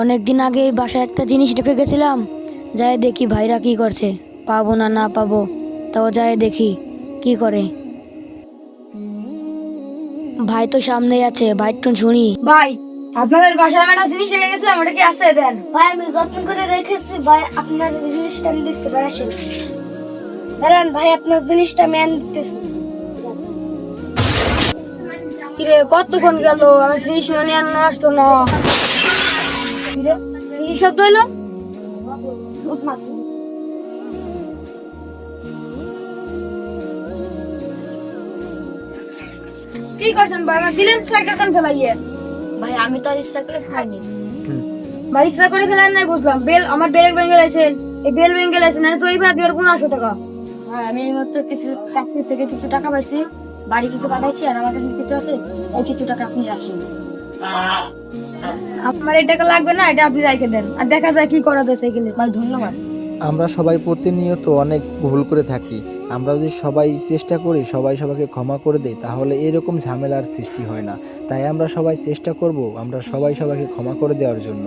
অনেক দিন আগে এই বাসায় একটা জিনিস রেখে গেছিলাম। যাই দেখি ভাইরা কি করছে। পাবো না না পাবো। তাও যাই দেখি কি করে। ভাই তো সামনেই আছে। ভাই একটু শুনি। ভাই আপনাদের বাসায় আমি একটা জিনিস রেখে গেছিলাম ওটা কি আছে দেন? ভাই আমি যত্ন করে রেখেছি ভাই আপনার জিনিসটা আমি দিচ্ছি ভাই আসেন। দাঁড়ান ভাই আপনার জিনিসটা আমি এনে দিতেছি। কিরে কতক্ষণ গেল? আমার জিনিস নিয়ে আনো আসতো না। কিরে কি শব্দ হইল কি করছেন ভাই আমার দিলেন ফেলাইয়ে। ভাই আমি তো আর ইচ্ছা করে খাইনি। ভাই ইচ্ছা করে ফেলার নাই বুঝলাম। বেল আমার বেল ভেঙে গেছেন এই বেল ভেঙে গেছেন আর চুরি ফেলা দিবার পনেরোশো টাকা। ভাই আমি এই মাত্র কিছু চাকরি থেকে কিছু টাকা পাইছি। বাড়ি কিছু পাঠাইছি আর আমার কাছে কিছু আছে এই কিছু টাকা আপনি রাখেন আপনার এই লাগবে না, এটা আপনি রেখে দেন। আর দেখা যায় কি করা যায় সাইকেলে ভাই ধন্যবাদ। আমরা সবাই প্রতিনিয়ত অনেক ভুল করে থাকি। আমরা যদি সবাই চেষ্টা করি, সবাই সবাইকে ক্ষমা করে দেই, তাহলে এরকম ঝামেলার সৃষ্টি হয় না। তাই আমরা সবাই চেষ্টা করব আমরা সবাই সবাইকে ক্ষমা করে দেওয়ার জন্য।